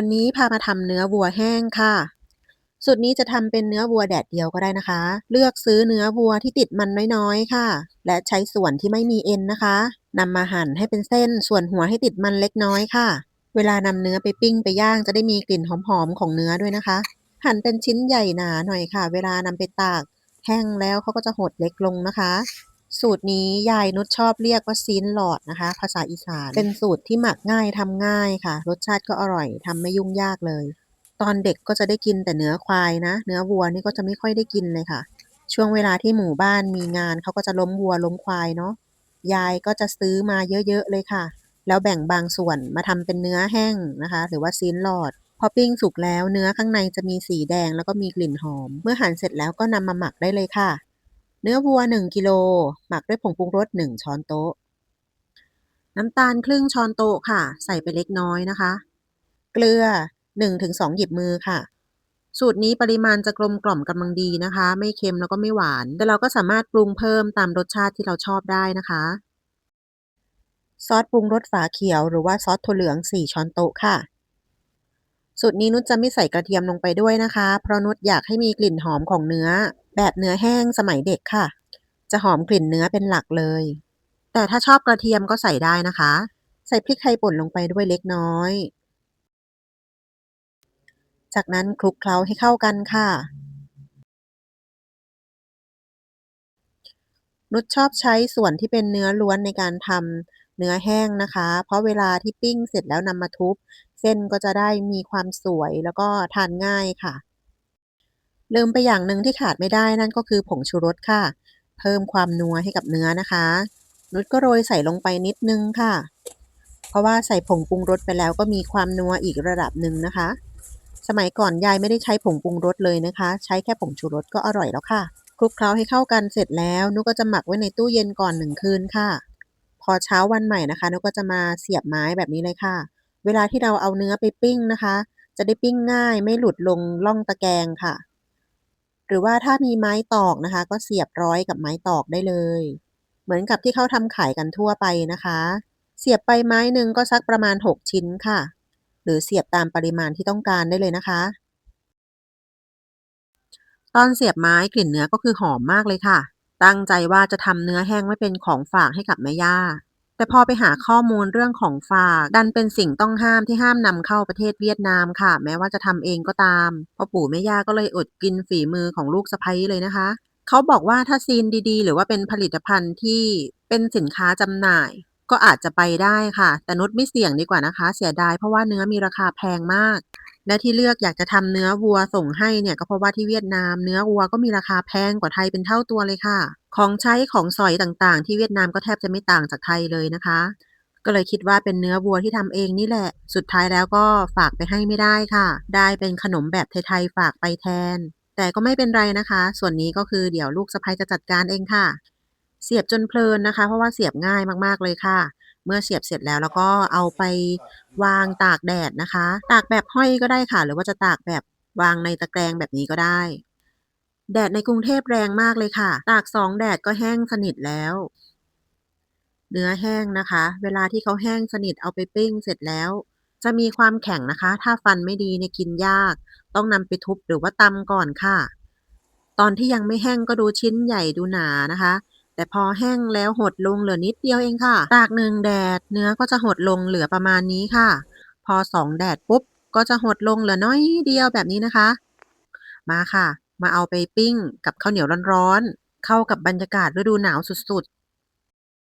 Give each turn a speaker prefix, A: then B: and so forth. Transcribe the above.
A: วันนี้พามาทำเนื้อวัวแห้งค่ะ สูตรนี้จะทำเป็นเนื้อวัวแดดเดียวก็ได้นะคะ เลือกซื้อเนื้อวัวที่ติดมันน้อยๆค่ะ และใช้ส่วนที่ไม่มีเอ็นนะคะนำมาหั่นให้เป็นเส้น ส่วนหัวให้ติดมันเล็กน้อยค่ะ เวลานำเนื้อไปปิ้งไปย่างจะได้มีกลิ่นหอมๆของเนื้อด้วยนะคะ หั่นเป็นชิ้นใหญ่หนาหน่อยค่ะ เวลานำไปตากแห้งแล้วเขาก็จะหดเล็กลงนะคะ สูตรนี้ยายนุชชอบเรียกว่าซีนหลอดนะคะ ภาษาอีสาน เป็นสูตรที่หมักง่ายทำง่ายค่ะ รสชาติก็อร่อยทำไม่ยุ่งยากเลย ตอนเด็กก็จะได้กินแต่เนื้อควายนะ เนื้อวัวนี่ก็จะไม่ค่อยได้กินเลยค่ะ ช่วงเวลาที่หมู่บ้านมีงานเขาก็จะล้มวัวล้มควายเนาะยายก็จะซื้อมาเยอะๆเลยค่ะ แล้วแบ่งบางส่วนมาทำเป็นเนื้อแห้งนะคะ หรือว่าซีนหลอดพอปิ้งสุกแล้วเนื้อข้างในจะมีสีแดงแล้วก็มีกลิ่นหอม เมื่อหั่นเสร็จแล้วก็นำมาหมักได้เลยค่ะ เนื้อวัว 1 กิโล หมักด้วยผงปรุงรส 1 ช้อนโต๊ะ น้ำตาลครึ่งช้อนโต๊ะค่ะ ใส่ไปเล็กน้อยนะคะ เกลือ 1-2 หยิบมือค่ะ สูตรนี้ปริมาณจะกลมกล่อมกำลังดีนะคะ ไม่เค็มแล้วก็ไม่หวาน แต่เราก็สามารถปรุงเพิ่มตามรสชาติที่เราชอบได้นะคะ ซอสปรุงรสฝาเขียวหรือว่าซอสถั่วเหลือง 4 ช้อนโต๊ะค่ะ สูตรนี้นุชจะไม่ใส่กระเทียมลงไปด้วยนะคะ เพราะนุชอยากให้มีกลิ่นหอมของเนื้อ แบบเนื้อแห้งสมัยเด็กค่ะ จะหอมกลิ่นเนื้อเป็นหลักเลย แต่ถ้าชอบกระเทียมก็ใส่ได้นะคะ ใส่พริกไทยป่นลงไปด้วยเล็กน้อย จากนั้นคลุกเคล้าให้เข้ากันค่ะ นุชชอบใช้ส่วนที่เป็นเนื้อล้วนในการทำ เนื้อแห้งนะคะ เพราะเวลาที่ปิ้งเสร็จแล้วนำมาทุบ เส้นก็จะได้มีความสวยแล้วก็ทานง่ายค่ะ ลืมไปอย่างหนึ่งที่ขาดไม่ได้นั่นก็คือผงชูรสค่ะ เพิ่มความนัวให้กับเนื้อนะคะ นุชก็โรยใส่ลงไปนิดนึงค่ะ เพราะว่าใส่ผงปรุงรสไปแล้วก็มีความนัวอีกระดับหนึ่งนะคะ สมัยก่อนยายไม่ได้ใช้ผงปรุงรสเลยนะคะ ใช้แค่ผงชูรสก็อร่อยแล้วค่ะคลุกเคล้าให้เข้ากันเสร็จแล้วนุกก็จะหมักไว้ในตู้เย็นก่อนหนึ่งคืนค่ะ พอเช้าวันใหม่นะคะนกก็จะมาเสียบไม้แบบนี้เลยค่ะ เวลาที่เราเอาเนื้อไปปิ้งนะคะ จะได้ปิ้งง่ายไม่หลุดลงล่องตะแกรงค่ะ หรือว่าถ้ามีไม้ตอกนะคะ ก็เสียบร้อยกับไม้ตอกได้เลย เหมือนกับที่เขาทำขายกันทั่วไปนะคะ เสียบไปไม้หนึ่งก็สักประมาณ 6 ชิ้นค่ะ หรือเสียบตามปริมาณที่ต้องการได้เลยนะคะ ตอนเสียบไม้กลิ่นเนื้อก็คือหอมมากเลยค่ะ ตั้งใจว่าจะทำเนื้อแห้งไว้เป็นของฝากให้กับแม่ย่า แต่พอไปหาข้อมูลเรื่องของฝาก ดันเป็นสิ่งต้องห้ามที่ห้ามนำเข้าประเทศเวียดนามค่ะ แม้ว่าจะทำเองก็ตามพ่อปู่แม่ย่าก็เลยอดกินฝีมือของลูกสะใภ้เลยนะคะ เขาบอกว่าถ้าซีนดีๆ หรือว่าเป็นผลิตภัณฑ์ที่เป็นสินค้าจำหน่าย ก็อาจจะไปได้ค่ะ แต่นุชไม่เสี่ยงดีกว่านะคะ เสียดายเพราะว่าเนื้อมีราคาแพงมาก และที่เลือกอยากจะทำเนื้อวัวส่งให้เนี่ยก็เพราะว่าที่เวียดนามเนื้อวัวก็มีราคาแพงกว่าไทยเป็นเท่าตัวเลยค่ะ ของใช้ของสอยต่างๆ ที่เวียดนามก็แทบจะไม่ต่างจากไทยเลยนะคะ ก็เลยคิดว่าเป็นเนื้อวัวที่ทำเองนี่แหละ สุดท้ายแล้วก็ฝากไปให้ไม่ได้ค่ะ ได้เป็นขนมแบบไทยๆฝากไปแทน แต่ก็ไม่เป็นไรนะคะ ส่วนนี้ก็คือเดี๋ยวลูกสะใภ้จะจัดการเองค่ะ เสียบจนเพลินนะคะ เพราะว่าเสียบง่ายมากๆเลยค่ะ เมื่อเสียบเสร็จแล้วแล้วก็เอาไปวางตากแดดนะคะ ตากแบบห้อยก็ได้ค่ะ หรือว่าจะตากแบบวางในตะแกรงแบบนี้ก็ได้ แดดในกรุงเทพแรงมากเลยค่ะ ตากสองแดดก็แห้งสนิทแล้วเนื้อแห้งนะคะ เวลาที่เขาแห้งสนิทเอาไปปิ้งเสร็จแล้ว จะมีความแข็งนะคะ ถ้าฟันไม่ดีเนี่ยกินยาก ต้องนำไปทุบหรือว่าตำก่อนค่ะ ตอนที่ยังไม่แห้งก็ดูชิ้นใหญ่ดูหนานะคะ แต่พอแห้งแล้วหดลงเหลือนิดเดียวเองค่ะ ตากหนึ่งแดดเนื้อก็จะหดลงเหลือประมาณนี้ค่ะ พอสองแดดปุ๊บก็จะหดลงเหลือน้อยเดียวแบบนี้นะคะ มาค่ะ มาเอาไปปิ้งกับข้าวเหนียวร้อนๆเข้ากับบรรยากาศฤดูหนาวสุด